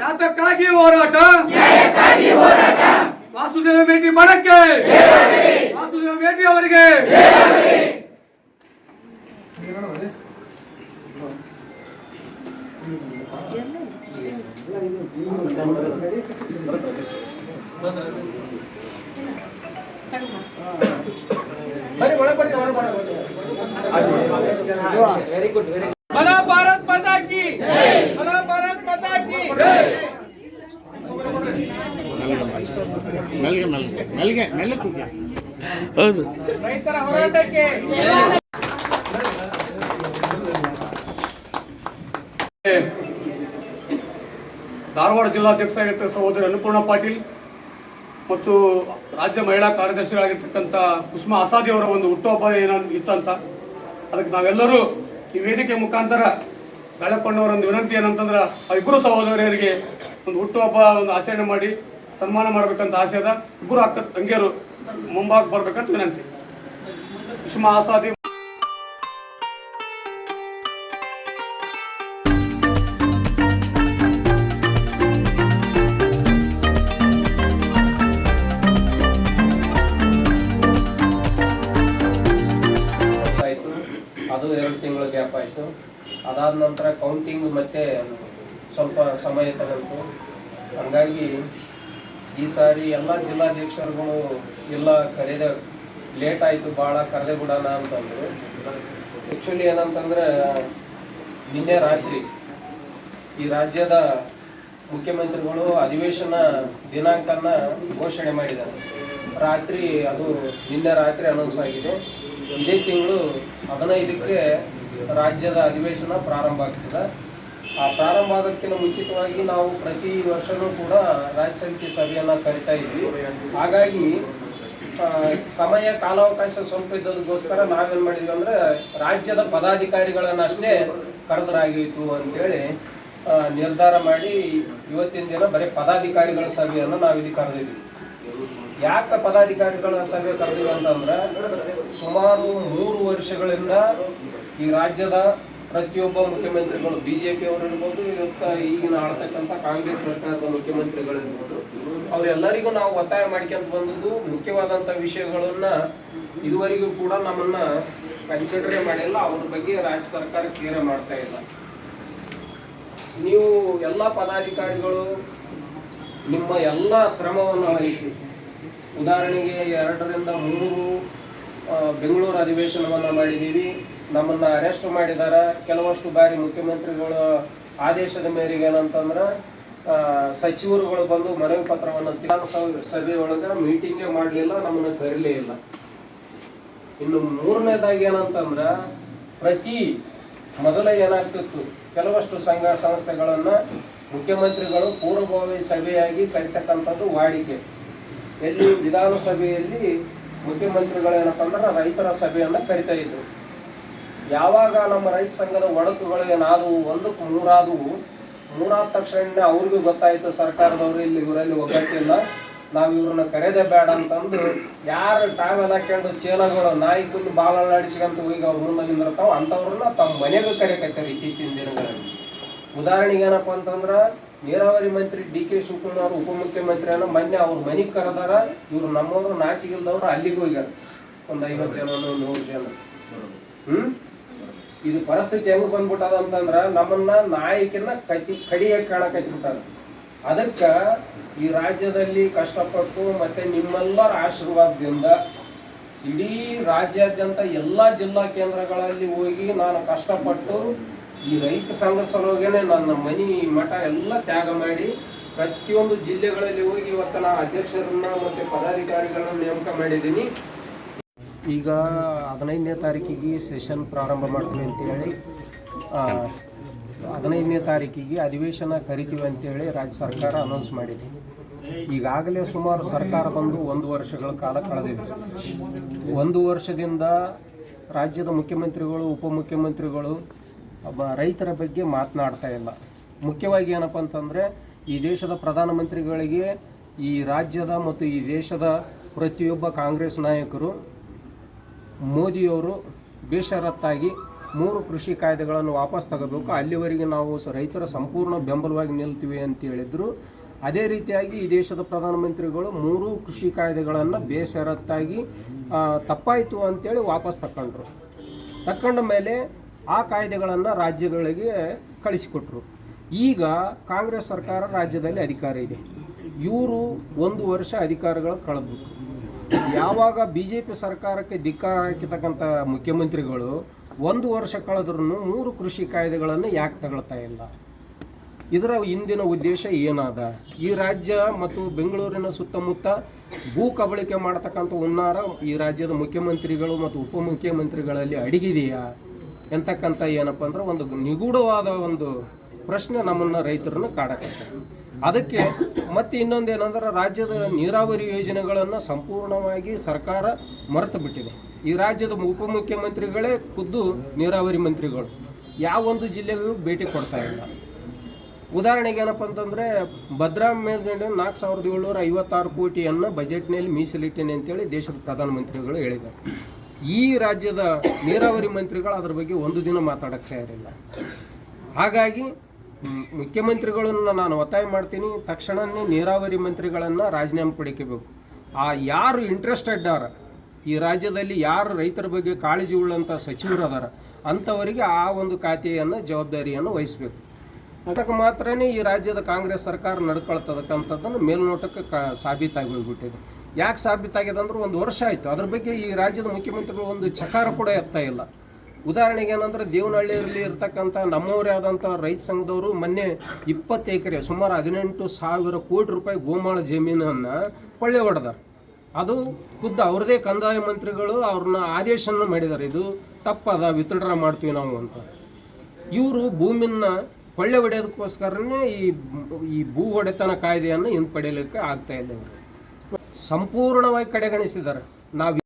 ಯಾತಕ್ಕಾಗಿ ಹೋರಾಟ ವಾಸುದೇವ ಭೇಟಿ ಬಣಕ್ಕೆ ವಾಸುದೇವ ಭೇಟಿ ಅವರಿಗೆ ಬಲ ಭಾರತ್ ಮಾತಾ ಬಲ ಭಾರತ್ ಮಾತಾ ಕಿ ಮೆಲ್ಗೆ ಮೆಲ್ಗೆ ಮೆಲ್ಗೆ ಕೂಗಿ. ಹೌದು ರೈತರ ಹೋರಾಟಕ್ಕೆ ಧಾರವಾಡ ಜಿಲ್ಲಾಧ್ಯಕ್ಷರಾಗಿರ್ತಕ್ಕ ಸಹೋದರಿ ಅನ್ನಪೂರ್ಣ ಪಾಟೀಲ್ ಮತ್ತು ರಾಜ್ಯ ಮಹಿಳಾ ಕಾರ್ಯದರ್ಶಿಗಳಾಗಿರ್ತಕ್ಕಂಥ ಕುಸುಮಾ ಆಸಾದಿ ಅವರ ಒಂದು ಹುಟ್ಟುಹಬ್ಬ ಏನೋ ಇತ್ತಂತ ಅದಕ್ಕೆ ನಾವೆಲ್ಲರೂ ಈ ವೇದಿಕೆ ಮುಖಾಂತರ ಬೆಳಕೊಂಡವರ ಒಂದು ವಿನಂತಿ ಏನಂತಂದ್ರೆ ಆ ಇಬ್ಬರು ಸಹೋದರಿಯರಿಗೆ ಒಂದು ಹುಟ್ಟುಹಬ್ಬ ಒಂದು ಆಚರಣೆ ಮಾಡಿ ಸನ್ಮಾನ ಮಾಡಬೇಕಂತ ಆಸೆ ಅದ ಇಬ್ಬರು ಅಕ್ಕ ತಂಗಿಯರು ಮುಂಭಾಗ ಬರ್ಬೇಕಂತ ವಿನಂತಿ. ಸುಮ್ಮ ಆಸಾದಿ ಅದು ಎರಡು ತಿಂಗಳ ಗ್ಯಾಪ್ ಆಯಿತು. ಅದಾದ ನಂತರ ಕೌಂಟಿಂಗ್ ಮತ್ತೆ ಸ್ವಲ್ಪ ಸಮಯ ತಗೊಂಡು ಹಂಗಾಗಿ ಈ ಸಾರಿ ಎಲ್ಲ ಜಿಲ್ಲಾಧ್ಯಕ್ಷರುಗಳು ಎಲ್ಲ ಕರೆದ ಲೇಟ್ ಆಯಿತು ಭಾಳ ಕರೆದೇ ಬಿಡೋಣ ಅಂತಂದರು. ಆ್ಯಕ್ಚುಲಿ ಏನಂತಂದರೆ, ನಿನ್ನೆ ರಾತ್ರಿ ಈ ರಾಜ್ಯದ ಮುಖ್ಯಮಂತ್ರಿಗಳು ಅಧಿವೇಶನ ದಿನಾಂಕನ ಘೋಷಣೆ ಮಾಡಿದ್ದಾರೆ. ರಾತ್ರಿ ಅದು ನಿನ್ನೆ ರಾತ್ರಿ ಅನೌನ್ಸ್ ಆಗಿದೆ. ಇದೇ ತಿಂಗಳು ಹದಿನೈದಕ್ಕೆ ರಾಜ್ಯದ ಅಧಿವೇಶನ ಪ್ರಾರಂಭ ಆಗ್ತದೆ. ಆ ಪ್ರಾರಂಭ ಆಗೋಕ್ಕಿಂತ ಮುಂಚಿತವಾಗಿ ನಾವು ಪ್ರತಿ ವರ್ಷವೂ ಕೂಡ ರಾಜ್ಯ ಸಮಿತಿ ಸಭೆಯನ್ನು ಕರಿತಾ ಇದ್ವಿ. ಹಾಗಾಗಿ ಸಮಯ, ಕಾಲಾವಕಾಶ ಸ್ವಲ್ಪ ಇದ್ದದಕ್ಕೋಸ್ಕರ ನಾವೇನು ಮಾಡಿದ್ವಿ ಅಂದರೆ ರಾಜ್ಯದ ಪದಾಧಿಕಾರಿಗಳನ್ನಷ್ಟೇ ಕರೆದರಾಗಿತ್ತು ಅಂತೇಳಿ ನಿರ್ಧಾರ ಮಾಡಿ ಇವತ್ತಿನ ದಿನ ಬರೀ ಪದಾಧಿಕಾರಿಗಳ ಸಭೆಯನ್ನು ನಾವು ಇಲ್ಲಿ ಕರೆದಿದ್ವಿ ಯಾಕೆ ಪದಾಧಿಕಾರಿಗಳ ಸಭೆ ಕರೆದಿವೆ ಅಂತಂದ್ರೆ ಸುಮಾರು ಮೂರು ವರ್ಷಗಳಿಂದ ಈ ರಾಜ್ಯದ ಪ್ರತಿಯೊಬ್ಬ ಮುಖ್ಯಮಂತ್ರಿಗಳು ಬಿಜೆಪಿ ಅವರು ಇರ್ಬೋದು, ಇವತ್ತ ಈಗಿನ ಆಡ್ತಕ್ಕಂಥ ಕಾಂಗ್ರೆಸ್ ಸರ್ಕಾರದ ಮುಖ್ಯಮಂತ್ರಿಗಳು ಇರ್ಬೋದು ಅವರೆಲ್ಲರಿಗೂ ನಾವು ಒತ್ತಾಯ ಮಾಡ್ಕೊಂತ ಬಂದದ್ದು ಮುಖ್ಯವಾದಂಥ ವಿಷಯಗಳನ್ನ ಇದುವರೆಗೂ ಕೂಡ ನಮ್ಮನ್ನ ಕನ್ಸಿಡರೇ ಮಾಡಿಲ್ಲ, ಅವ್ರ ಬಗ್ಗೆ ರಾಜ್ಯ ಸರ್ಕಾರ ಕೇರೆ ಮಾಡ್ತಾ ಇಲ್ಲ. ನೀವು ಎಲ್ಲ ಪದಾಧಿಕಾರಿಗಳು ನಿಮ್ಮ ಎಲ್ಲ ಶ್ರಮವನ್ನು ವಹಿಸಿ ಉದಾಹರಣೆಗೆ ಎರಡರಿಂದ ಮೂರು ಬೆಂಗಳೂರು ಅಧಿವೇಶನವನ್ನು ಮಾಡಿದ್ದೀವಿ ನಮ್ಮನ್ನು ಅರೆಸ್ಟ್ ಮಾಡಿದ್ದಾರೆ ಕೆಲವಷ್ಟು ಬಾರಿ ಮುಖ್ಯಮಂತ್ರಿಗಳ ಆದೇಶದ ಮೇರೆಗೆ ಏನಂತಂದ್ರೆ ಸಚಿವರುಗಳು ಬಂದು ಮನವಿ ಪತ್ರವನ್ನು ವಿಧಾನಸಭೆ ಒಳಗೆ ಮೀಟಿಂಗೇ ಮಾಡಲಿಲ್ಲ, ನಮ್ಮನ್ನು ಕರೀಲೇ ಇಲ್ಲ. ಇನ್ನು ಮೂರನೇದಾಗಿ ಏನಂತಂದ್ರೆ, ಪ್ರತಿ ಮೊದಲ ಏನಾಗ್ತಿತ್ತು, ಕೆಲವಷ್ಟು ಸಂಘ ಸಂಸ್ಥೆಗಳನ್ನು ಮುಖ್ಯಮಂತ್ರಿಗಳು ಪೂರ್ವಭಾವಿ ಸಭೆಯಾಗಿ ಕರಿತಕ್ಕಂಥದ್ದು ವಾಡಿಕೆ. ಎಲ್ಲಿ ವಿಧಾನಸಭೆಯಲ್ಲಿ ಮುಖ್ಯಮಂತ್ರಿಗಳು ಏನಪ್ಪ ಅಂದ್ರೆ ರೈತರ ಸಭೆಯನ್ನ ಕರಿತಾ ಇದ್ರು. ಯಾವಾಗ ನಮ್ಮ ರೈತ ಸಂಘದ ಒಡಕುಗಳು ಏನಾದವು, ಒಂದಕ್ಕೆ ಮೂರಾದವು, ಮೂರಾದ ತಕ್ಷಣ ಅವ್ರಿಗೂ ಗೊತ್ತಾಯ್ತು, ಸರ್ಕಾರದವರು ಇಲ್ಲಿ ಇವರಲ್ಲಿ ಒಗ್ಗಟ್ಟಿಲ್ಲ, ನಾವು ಇವ್ರನ್ನ ಕರೆದೇ ಬೇಡ ಅಂತಂದು ಯಾರು ಟಾಂಗ್ ಹಾಕೊಂಡು ಚೀಲಗಳು ನಾಯಿ ಕುಂದು ಬಾಲ ಅಡಿಸ್ಕೊಂತ ಹೋಗಿ ಅವ್ರ ಮುಂದೆ ನಿಂದಿರ್ತಾವ ಅಂಥವ್ರನ್ನ ತಮ್ಮ ಮನೆಗೂ ಕರೆಕತ್ತಾರೆ ಇತ್ತೀಚಿನ ದಿನಗಳಲ್ಲಿ. ಉದಾಹರಣೆಗೆ ಏನಪ್ಪ ಅಂತಂದ್ರ ನೀರಾವರಿ ಮಂತ್ರಿ ಡಿ ಕೆ ಶಿವಕುಮಾರ್ ಉಪಮುಖ್ಯಮಂತ್ರಿಯನ್ನ ಮೊನ್ನೆ ಅವ್ರ ಮನೆಗೆ ಕರೆದಾರ. ಇವ್ರು ನಮ್ಮವ್ರು ನಾಚಿಗಿಲ್ದವ್ರು ಅಲ್ಲಿಗೆ ಹೋಗ್ಯಾರ. ಒಂದು ಐವತ್ತು ಜನ ನೂರು ಜನ. ಹ್ಮ್? ಇದು ಪರಿಸ್ಥಿತಿ ಹೆಂಗ್ ಬಂದ್ಬಿಟ್ಟದ ಅಂತಂದ್ರ ನಮ್ಮನ್ನ ನಾಯಕಿನ ಕತಿ ಕಡಿಯಾಗಿ ಕಾಣಕತ್ಬಿಟ್ಟಾರ ಅದಕ್ಕ ಈ ರಾಜ್ಯದಲ್ಲಿ ಕಷ್ಟಪಟ್ಟು ಮತ್ತೆ ನಿಮ್ಮೆಲ್ಲರ ಆಶೀರ್ವಾದದಿಂದ ಇಡೀ ರಾಜ್ಯಾದ್ಯಂತ ಎಲ್ಲ ಜಿಲ್ಲಾ ಕೇಂದ್ರಗಳಲ್ಲಿ ಹೋಗಿ ನಾನು ಕಷ್ಟಪಟ್ಟು ಈ ರೈತ ಸಂಘ ಸಲುವಾಗೇನೆ ನನ್ನ ಮನಿ, ಮಠ ಎಲ್ಲ ತ್ಯಾಗ ಮಾಡಿ ಪ್ರತಿಯೊಂದು ಜಿಲ್ಲೆಗಳಲ್ಲಿ ಹೋಗಿ ಇವತ್ತು ನಾ ಅಧ್ಯಕ್ಷರನ್ನ ಮತ್ತೆ ಪದಾಧಿಕಾರಿಗಳನ್ನ ನೇಮಕ ಮಾಡಿದ್ದೀನಿ. ಈಗ ಹದಿನೈದನೇ ತಾರೀಕಿಗೆ ಸೆಷನ್ ಪ್ರಾರಂಭ ಮಾಡ್ತೀನಿ ಅಂತೇಳಿ. ಹದಿನೈದನೇ ತಾರೀಕಿಗೆ ಅಧಿವೇಶನ ಕರಿತೀವಿ ಅಂತೇಳಿ ರಾಜ್ಯ ಸರ್ಕಾರ ಅನೌನ್ಸ್ ಮಾಡಿದೆ. ಈಗಾಗಲೇ ಸುಮಾರು ಸರ್ಕಾರ ಬಂದು ಒಂದು ವರ್ಷಗಳ ಕಾಲ ಕಳೆದಿದೆ. ಒಂದು ವರ್ಷದಿಂದ ರಾಜ್ಯದ ಮುಖ್ಯಮಂತ್ರಿಗಳು, ಉಪಮುಖ್ಯಮಂತ್ರಿಗಳು ಒಬ್ಬ ರೈತರ ಬಗ್ಗೆ ಮಾತನಾಡ್ತಾ ಇಲ್ಲ. ಮುಖ್ಯವಾಗಿ ಏನಪ್ಪ ಅಂತಂದರೆ, ಈ ದೇಶದ ಪ್ರಧಾನಮಂತ್ರಿಗಳಿಗೆ, ಈ ರಾಜ್ಯದ ಮತ್ತು ಈ ದೇಶದ ಪ್ರತಿಯೊಬ್ಬ ಕಾಂಗ್ರೆಸ್ ನಾಯಕರು, ಮೋದಿಯವರು ಬೇಷರತ್ತಾಗಿ ಮೂರು ಕೃಷಿ ಕಾಯ್ದೆಗಳನ್ನು ವಾಪಸ್ ತಗೋಬೇಕು. ಅಲ್ಲಿವರೆಗೆ ನಾವು ರೈತರ ಸಂಪೂರ್ಣ ಬೆಂಬಲವಾಗಿ ನಿಲ್ತೀವಿ ಅಂತ ಹೇಳಿದರು. ಅದೇ ರೀತಿಯಾಗಿ ಈ ದೇಶದ ಪ್ರಧಾನಮಂತ್ರಿಗಳು ಮೂರು ಕೃಷಿ ಕಾಯ್ದೆಗಳನ್ನು ಬೇಷರತ್ತಾಗಿ ತಪ್ಪಾಯಿತು ಅಂತೇಳಿ ವಾಪಸ್ ತಗೊಂಡ್ರು ತಕ್ಕೊಂಡ ಮೇಲೆ ಆ ಕಾಯ್ದೆಗಳನ್ನು ರಾಜ್ಯಗಳಿಗೆ ಕಳಿಸಿಕೊಟ್ರು. ಈಗ ಕಾಂಗ್ರೆಸ್ ಸರ್ಕಾರ ರಾಜ್ಯದಲ್ಲಿ ಅಧಿಕಾರ ಇದೆ. ಇವರು ಒಂದು ವರ್ಷ ಅಧಿಕಾರಗಳು ಕಳೆದ್ಬಿಟ್ರು. ಯಾವಾಗ ಬಿ ಜೆ ಪಿ ಸರ್ಕಾರಕ್ಕೆ ಧಿಕ್ಕಾರ ಹಾಕಿರ್ತಕ್ಕಂಥ ಮುಖ್ಯಮಂತ್ರಿಗಳು ಒಂದು ವರ್ಷ ಕಳೆದ್ರೂ ಮೂರು ಕೃಷಿ ಕಾಯ್ದೆಗಳನ್ನು ಯಾಕೆ ತಗೊಳ್ತಾ ಇಲ್ಲ? ಇದರ ಹಿಂದಿನ ಉದ್ದೇಶ ಏನಾದ? ಈ ರಾಜ್ಯ ಮತ್ತು ಬೆಂಗಳೂರಿನ ಸುತ್ತಮುತ್ತ ಭೂ ಕಬಳಿಕೆ ಮಾಡತಕ್ಕಂಥ ಹುನ್ನಾರ ಈ ರಾಜ್ಯದ ಮುಖ್ಯಮಂತ್ರಿಗಳು ಮತ್ತು ಉಪಮುಖ್ಯಮಂತ್ರಿಗಳಲ್ಲಿ ಅಡಗಿದೆಯಾ? ಎಂತಕ್ಕಂಥ ಏನಪ್ಪ ಅಂದ್ರೆ ಒಂದು ನಿಗೂಢವಾದ ಒಂದು ಪ್ರಶ್ನೆ ನಮ್ಮನ್ನು ರೈತರನ್ನು ಕಾಡಕತ್ತೆ. ಅದಕ್ಕೆ ಮತ್ತೆ ಇನ್ನೊಂದು ಏನಂದ್ರೆ ರಾಜ್ಯದ ನೀರಾವರಿ ಯೋಜನೆಗಳನ್ನು ಸಂಪೂರ್ಣವಾಗಿ ಸರ್ಕಾರ ಮರೆತು ಬಿಟ್ಟಿದೆ. ಈ ರಾಜ್ಯದ ಉಪಮುಖ್ಯಮಂತ್ರಿಗಳೇ ಖುದ್ದು ನೀರಾವರಿ ಮಂತ್ರಿಗಳು. ಯಾವೊಂದು ಜಿಲ್ಲೆಗೂ ಭೇಟಿ ಕೊಡ್ತಾ ಇಲ್ಲ. ಉದಾಹರಣೆಗೆ ಏನಪ್ಪ ಅಂತಂದರೆ ಭದ್ರಾ ಮೇಲ್ದಂಡೆ ನಾಲ್ಕು ಸಾವಿರದ ಏಳ್ನೂರ ಐವತ್ತಾರು ಕೋಟಿಯನ್ನು ಬಜೆಟ್ನಲ್ಲಿ ಮೀಸಲಿಟ್ಟೇನೆ ಅಂತೇಳಿ ದೇಶದ ಪ್ರಧಾನಮಂತ್ರಿಗಳು ಹೇಳಿದ್ದಾರೆ. ಈ ರಾಜ್ಯದ ನೀರಾವರಿ ಮಂತ್ರಿಗಳು ಅದರ ಬಗ್ಗೆ ಒಂದು ದಿನ ಮಾತಾಡಕ್ಕೆ ತಯಾರಿಲ್ಲ. ಹಾಗಾಗಿ ಮುಖ್ಯಮಂತ್ರಿಗಳನ್ನು ನಾನು ಒತ್ತಾಯ ಮಾಡ್ತೀನಿ ತಕ್ಷಣವೇ ನೀರಾವರಿ ಮಂತ್ರಿಗಳನ್ನು ರಾಜೀನಾಮೆ ಪಡಿಕಬೇಕು ಆ ಯಾರು ಇಂಟ್ರೆಸ್ಟೆಡ್ ಅದಾರ ಈ ರಾಜ್ಯದಲ್ಲಿ ಯಾರು ರೈತರ ಬಗ್ಗೆ ಕಾಳಜಿ ಉಳ್ಳಂಥ ಸಚಿವರು ಅದಾರ ಅಂಥವರಿಗೆ ಆ ಒಂದು ಖಾತೆಯನ್ನು, ಜವಾಬ್ದಾರಿಯನ್ನು ವಹಿಸಬೇಕು. ಅದಕ್ಕೆ ಮಾತ್ರನೇ ಈ ರಾಜ್ಯದ ಕಾಂಗ್ರೆಸ್ ಸರ್ಕಾರ ನಡ್ಕೊಳ್ತದಕ್ಕಂಥದ್ದನ್ನು ಮೇಲ್ನೋಟಕ್ಕೆ ಕ, ಸಾಬೀತಾಗಿ ಹೋಗ್ಬಿಟ್ಟಿದೆ. ಯಾಕೆ ಸಾಬೀತಾಗಿದೆ ಅಂದ್ರೆ ಒಂದು ವರ್ಷ ಆಯಿತು. ಅದ್ರ ಬಗ್ಗೆ ಈ ರಾಜ್ಯದ ಮುಖ್ಯಮಂತ್ರಿಗಳು ಒಂದು ಚಕಾರ ಕೂಡ ಎತ್ತಾ ಇಲ್ಲ. ಉದಾಹರಣೆಗೆ ಏನಂದ್ರೆ ದೇವನಹಳ್ಳಿಯಲ್ಲಿ ಇರ್ತಕ್ಕಂಥ ನಮ್ಮವರೇ ಆದಂಥ ರೈತ ಸಂಘದವರು ಮೊನ್ನೆ ಇಪ್ಪತ್ತು ಎಕರೆ, ಸುಮಾರು ಹದಿನೆಂಟು ಸಾವಿರ ಕೋಟಿ ರೂಪಾಯಿ ಗೋಮಾಳ ಜಮೀನನ್ನು ಪಳ್ಳೆ ಹೊಡೆದ ಅದು ಖುದ್ದು ಅವ್ರದೇ ಕಂದಾಯ ಮಂತ್ರಿಗಳು ಅವ್ರನ್ನ ಆದೇಶನ ಮಾಡಿದ್ದಾರೆ ಇದು ತಪ್ಪದ ವಿತ್ಡ್ರಾ ಮಾಡ್ತೀವಿ ನಾವು ಅಂತ. ಇವರು ಭೂಮಿನ ಕೊಳ್ಳೆ ಹೊಡೆಯೋದಕ್ಕೋಸ್ಕರನೇ ಈ ಈ ಭೂ ಒಡೆತನ ಕಾಯ್ದೆಯನ್ನು ಹಿಂಪಡೆಯಲಿಕ್ಕೆ ಆಗ್ತಾ ಇವರು ಸಂಪೂರ್ಣವಾಗಿ ಕಡೆಗಣಿಸಿದ್ದಾರೆ. ನಾವು